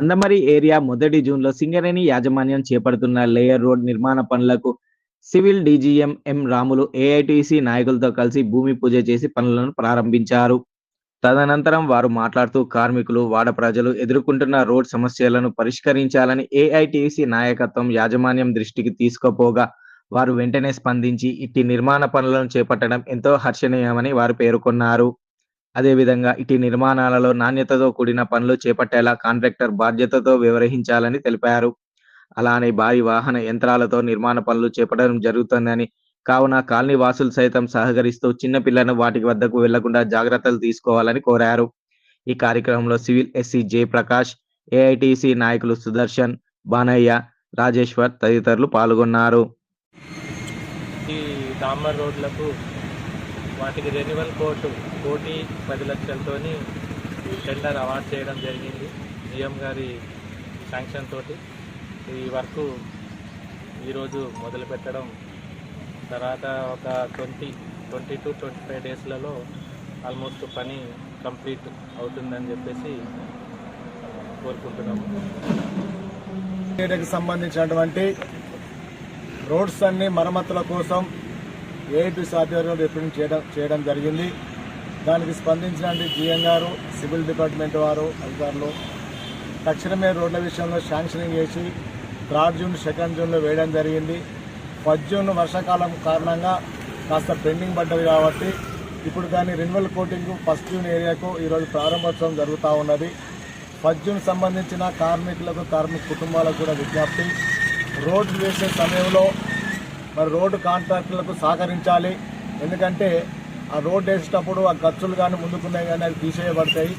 Mandamarri area మొదటి జూన్లో సింగరేణి యాజమాన్యం చేపడుతున్న లేయర్ రోడ్ నిర్మాణ పనులకు civil DGM M Ramulu AITC నాయకులతో కలిసి భూమి పూజ చేసి పనులను ప్రారంభించారు. తదనంతరం వారు మాట్లాడుతూ కార్మికులు వాడ ప్రజలు ఎదుర్కొంటున్న రోడ్ సమస్యలను పరిష్కరించాలని ఏఐటీసీ నాయకత్వం యాజమాన్యం దృష్టికి తీసుకుపోగా వారు వెంటనే స్పందించి ఇట్టి నిర్మాణ పనులను చేపట్టడం ఎంతో హర్షణీయమని వారు పేర్కొన్నారు. అదేవిధంగా ఇటు నిర్మాణాలలో నాణ్యతతో కూడిన పనులు చేపట్టేలా కాంట్రాక్టర్ బాధ్యతతో వ్యవహరించాలని తెలిపారు. అలానే భారీ వాహన యంత్రాలతో నిర్మాణ పనులు చేపట్టడం జరుగుతుందని కావున కాలనీ వాసులు సైతం సహకరిస్తూ చిన్న పిల్లలను వాటి వద్దకు వెళ్ళకుండా జాగ్రత్తలు తీసుకోవాలని కోరారు. ఈ కార్యక్రమంలో సివిల్ ఎస్సీ జయప్రకాష్ ఏఐటిసి నాయకులు సుదర్శన్ బానయ్య రాజేశ్వర్ తదితరులు పాల్గొన్నారు. ఈ రోడ్లకు వాటికి రెన్యువల్ కోర్టు కోటి పది లక్షలతో టెండర్ అవార్డ్ చేయడం జరిగింది. జిఎం గారి శాంక్షన్ తోటి ఈ వర్క్ ఈరోజు మొదలు పెట్టడం. తర్వాత ఒక twenty twenty to twenty five డేస్లలో almost పని కంప్లీట్ అవుతుందని చెప్పేసి కోరుకుంటున్నాము. సంబంధించినటువంటి రోడ్స్ అన్ని మరమ్మతుల కోసం ఏఐపీసీ ఆధ్వర్యంలో రిప్రజెంట్ చేయడం చేయడం జరిగింది. దానికి స్పందించినటువంటి జిఎం గారు సివిల్ డిపార్ట్మెంట్ వారు అధికారులు తక్షణమే రోడ్ల విషయంలో శాంక్షనింగ్ చేసి థర్డ్ జూన్ సెకండ్ జూన్లో వేయడం జరిగింది. ఫస్ట్ జూన్ వర్షాకాలం కారణంగా కాస్త పెండింగ్ పడ్డది కాబట్టి ఇప్పుడు దాని రెన్యువల్ కోటింగ్ ఫస్ట్ జూన్ ఏరియాకు ఈరోజు ప్రారంభోత్సవం జరుగుతూ ఉన్నది. ఫస్ట్ జూన్ సంబంధించిన కార్మికులకు కార్మిక కుటుంబాలకు కూడా విజ్ఞప్తి. రోడ్లు వేసే సమయంలో మరి రోడ్డు కాంట్రాక్టులకు సహకరించాలి. ఎందుకంటే ఆ రోడ్ వేసేటప్పుడు ఆ ఖర్చులు కానీ ముందుకున్నాయి కానీ అవి తీసేయబడతాయి.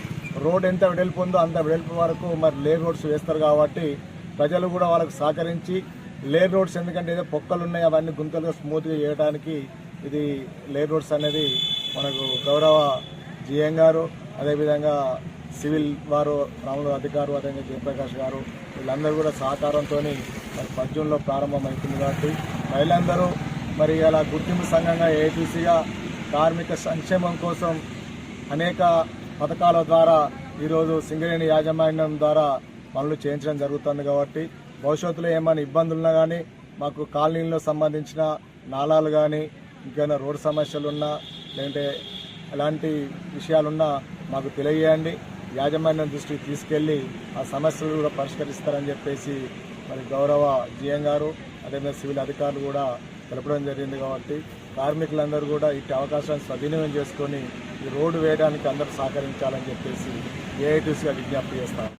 రోడ్ ఎంత వెడల్పు ఉందో అంత వెడల్పు వరకు మరి లేర్ రోడ్స్ వేస్తారు కాబట్టి ప్రజలు కూడా వాళ్ళకు సహకరించి లేర్ రోడ్స్ ఎందుకంటే ఏదో పొక్కలు ఉన్నాయి అవన్నీ గుంతలుగా స్మూత్గా చేయడానికి ఇది లేర్ రోడ్స్ అనేది మనకు గౌరవ జిఎం గారు అదేవిధంగా సివిల్ వారు రాములు అధికారు అదేవిధంగా జయప్రకాష్ గారు వీళ్ళందరూ కూడా సహకారంతో మరి పద్యంలో ప్రారంభమవుతుంది కాబట్టి మహిళలందరూ మరి ఇలా గుర్తింపు సంఘంగా ఏపీసీగా కార్మిక సంక్షేమం కోసం అనేక పథకాల ద్వారా ఈరోజు సింగరేణి యాజమాన్యం ద్వారా పనులు చేయించడం జరుగుతుంది కాబట్టి భవిష్యత్తులో ఏమైనా ఇబ్బందులు ఉన్నా కానీ మాకు కాలనీలో సంబంధించిన నాళాలు కానీ ఇంకేమైనా రోడ్డు సమస్యలు ఉన్నా లేదంటే ఎలాంటి విషయాలున్నా మాకు తెలియజేయండి. యాజమాన్యం దృష్టికి తీసుకెళ్ళి ఆ సమస్యలు కూడా పరిష్కరిస్తారని చెప్పేసి మరి గౌరవ జిఎం గారు అదేవిధంగా సివిల్ అధికారులు కూడా తెలపడం జరిగింది కాబట్టి కార్మికులందరూ కూడా ఇట్టి అవకాశాన్ని సద్వినియోగం చేసుకొని ఈ రోడ్డు వేయడానికి అందరూ సహకరించాలని చెప్పేసి ఏఐటీసీగా విజ్ఞప్తి చేస్తారు